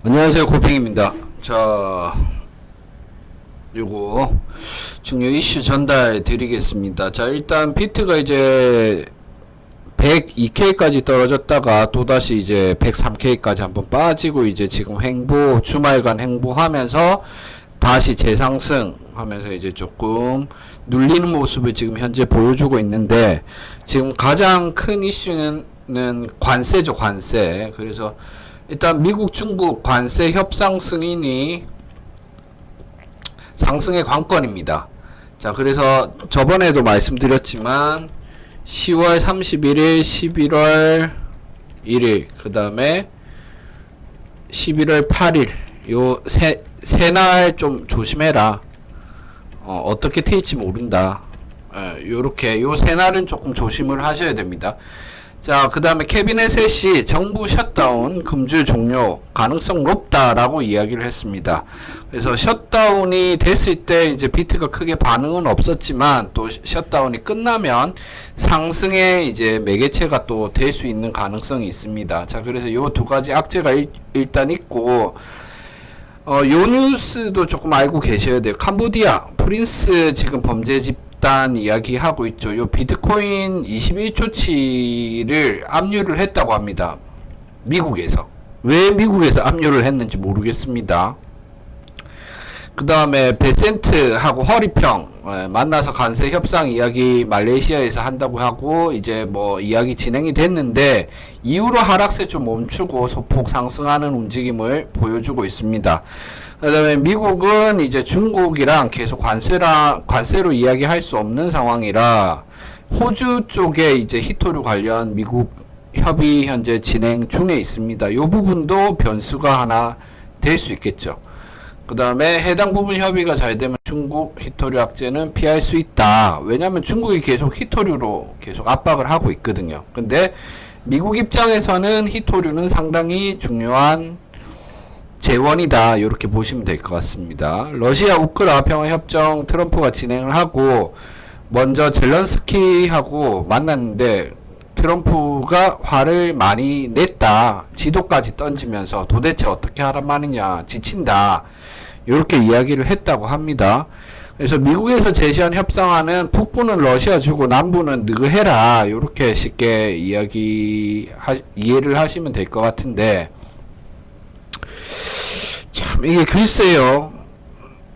안녕하세요 고핑입니다. 자 요거 중요 이슈 전달 드리겠습니다. 자 일단 비트가 이제 102K까지 떨어졌다가 또다시 이제 103K까지 한번 빠지고 이제 지금 횡보 주말간 횡보하면서 다시 재상승 하면서 이제 조금 눌리는 모습을 지금 현재 보여주고 있는데 지금 가장 큰 이슈는 는 관세죠 관세. 그래서 일단 미국 중국 관세 협상 승인이 상승의 관건입니다. 자 그래서 저번에도 말씀드렸지만 10월 31일 11월 1일 그 다음에 11월 8일 요세 날좀 조심해라. 어, 어떻게 튈지 모른다. 예, 요렇게 요 세 날은 조금 조심을 하셔야 됩니다 자, 그 다음에 캐비넷의 정부 셧다운 금주 종료 가능성 높다라고 이야기를 했습니다. 그래서 셧다운이 됐을 때 이제 비트가 크게 반응은 없었지만 또 셧다운이 끝나면 상승의 이제 매개체가 또 될 수 있는 가능성이 있습니다. 자, 그래서 요 두 가지 악재가 일, 일단 있고 어, 요 뉴스도 조금 알고 계셔야 돼요. 캄보디아 프린스 지금 범죄 집 일단 이야기하고 있죠. 요 비트코인 21초치를 압류를 했다고 합니다. 미국에서. 왜 미국에서 압류를 했는지 모르겠습니다. 그 다음에 베센트하고 허리평 예, 만나서 관세 협상 이야기 말레이시아에서 한다고 하고 이제 뭐 이야기 진행이 됐는데 이후로 하락세 좀 멈추고 소폭 상승하는 움직임을 보여주고 있습니다. 그다음에 미국은 이제 중국이랑 계속 관세라 관세로 이야기할 수 없는 상황이라 호주 쪽에 이제 히토류 관련 미국 협의 현재 진행 중에 있습니다. 이 부분도 변수가 하나 될 수 있겠죠. 그 다음에 해당 부분 협의가 잘 되면 중국 히토류 악재는 피할 수 있다. 왜냐하면 중국이 계속 히토류로 계속 압박을 하고 있거든요. 근데 미국 입장에서는 히토류는 상당히 중요한 재원이다 이렇게 보시면 될 것 같습니다. 러시아 우크라 평화 협정 트럼프가 진행을 하고 먼저 젤런스키하고 만났는데 트럼프가 화를 많이 냈다. 지도까지 던지면서 도대체 어떻게 하란 말이냐 지친다. 이렇게 이야기를 했다고 합니다. 그래서 미국에서 제시한 협상안은 북부는 러시아 주고 남부는 너가 해라. 이렇게 쉽게 이야기 하, 이해를 하시면 될 것 같은데 참 이게 글쎄요.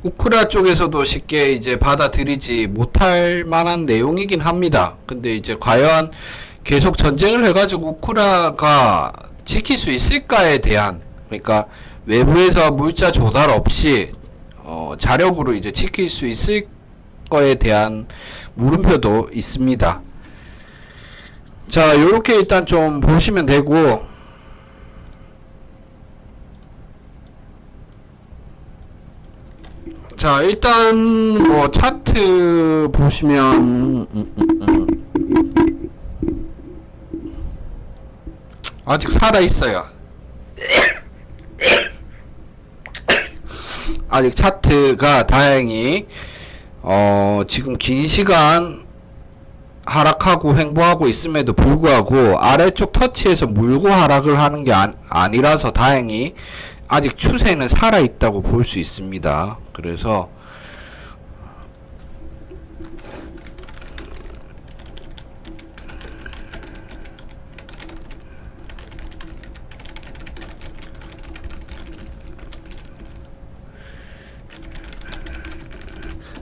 우크라 쪽에서도 쉽게 이제 받아들이지 못할 만한 내용이긴 합니다. 근데 이제 과연 계속 전쟁을 해가지고 우크라가 지킬 수 있을까에 대한 그러니까 외부에서 물자 조달 없이 어, 자력으로 이제 지킬 수 있을 거에 대한 물음표도 있습니다. 자, 요렇게 일단 좀 보시면 되고 자 일단 뭐 차트 보시면. 아직 살아 있어요. 아직 차트가 다행히 어 지금 긴 시간 하락하고 횡보하고 있음에도 불구하고 아래쪽 터치에서 물고 하락을 하는 게 아, 아니라서 다행히 아직 추세는 살아 있다고 볼 수 있습니다. 그래서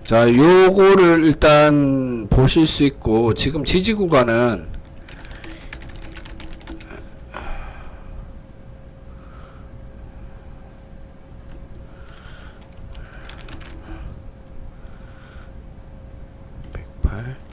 자, 요거를 일단 보실 수 있고 지금 지지 구간은 know.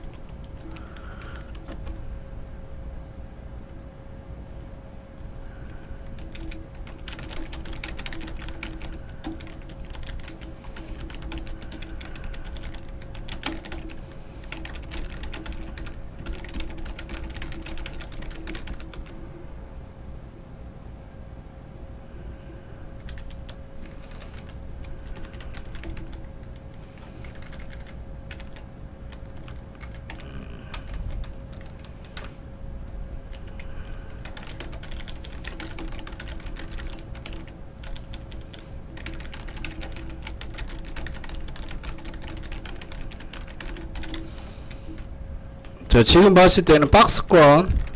자, 지금 봤을 때는 박스권.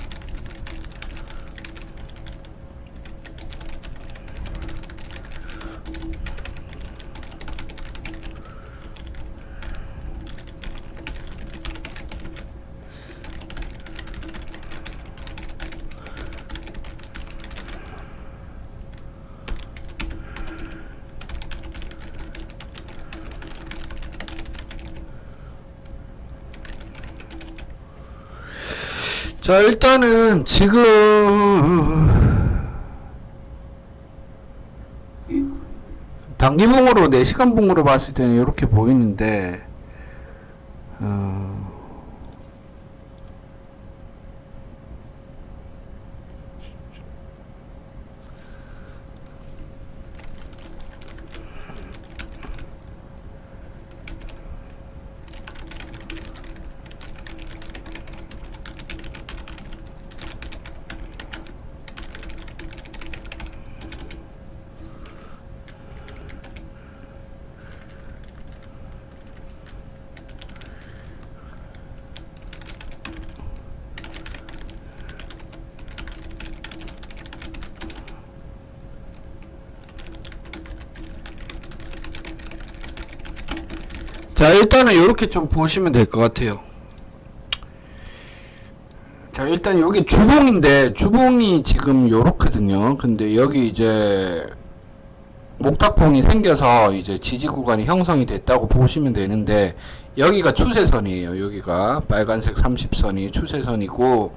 자, 일단은 지금 단기봉으로 4시간 봉으로 봤을 때는 이렇게 보이는데 어, 자, 일단은 이렇게 좀 보시면 될 것 같아요. 자, 일단 여기 주봉인데 주봉이 지금 요렇거든요. 근데 여기 이제 목탁봉이 생겨서 이제 지지 구간이 형성이 됐다고 보시면 되는데 여기가 추세선이에요. 여기가 빨간색 30선이 추세선이고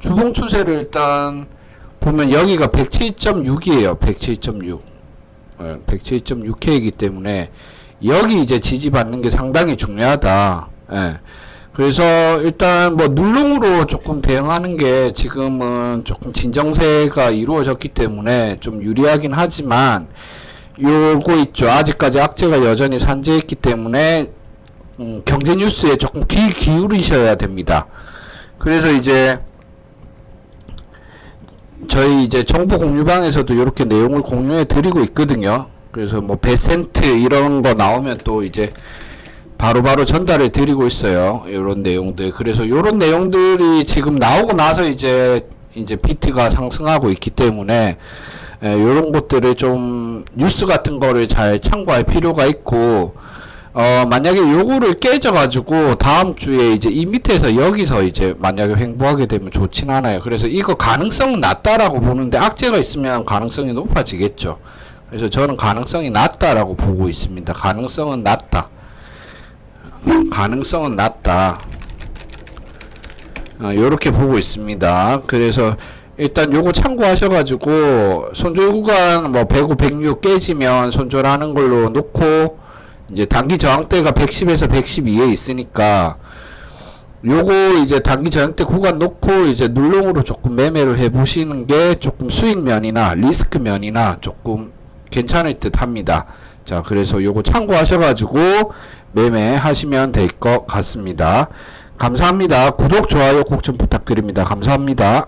주봉 추세를 일단 보면 여기가 107.6이에요. 107.6. 예, 107.6K이기 때문에 여기 이제 지지받는 게 상당히 중요하다. 예. 그래서 일단 뭐 눌롱으로 조금 대응하는 게 지금은 조금 진정세가 이루어졌기 때문에 좀 유리하긴 하지만 요거 있죠. 아직까지 악재가 여전히 산재했기 때문에 음, 경제 뉴스에 조금 귀 기울이셔야 됩니다. 그래서 이제 저희 이제 정보 공유방에서도 이렇게 내용을 공유해 드리고 있거든요. 그래서 뭐 베센트 이런 거 나오면 또 이제 바로바로 전달해 드리고 있어요. 이런 내용들. 그래서 이런 내용들이 지금 나오고 나서 이제 이제 비트가 상승하고 있기 때문에 예, 이런 것들을 좀 뉴스 같은 거를 잘 참고할 필요가 있고 어 만약에 요거를 깨져 가지고 다음 주에 이제 이 밑에서 여기서 이제 만약에 횡보하게 되면 좋진 않아요. 그래서 이거 가능성은 낮다라고 보는데 악재가 있으면 가능성이 높아지겠죠. 그래서 저는 가능성이 낮다라고 보고 있습니다. 가능성은 낮다. 가능성은 낮다. 어, 요렇게 보고 있습니다. 그래서 일단 요거 참고하셔가지고 손절 구간 뭐 105, 106 깨지면 손절하는 걸로 놓고 이제 단기 저항대가 110에서 112에 있으니까 요거 이제 단기 저항대 구간 놓고 이제 눌롱으로 조금 매매를 해 보시는 게 조금 수익 면이나 리스크 면이나 조금 괜찮을 듯 합니다. 자, 그래서 요거 참고하셔가지고 매매하시면 될 것 같습니다. 감사합니다. 구독, 좋아요 꼭 좀 부탁드립니다. 감사합니다.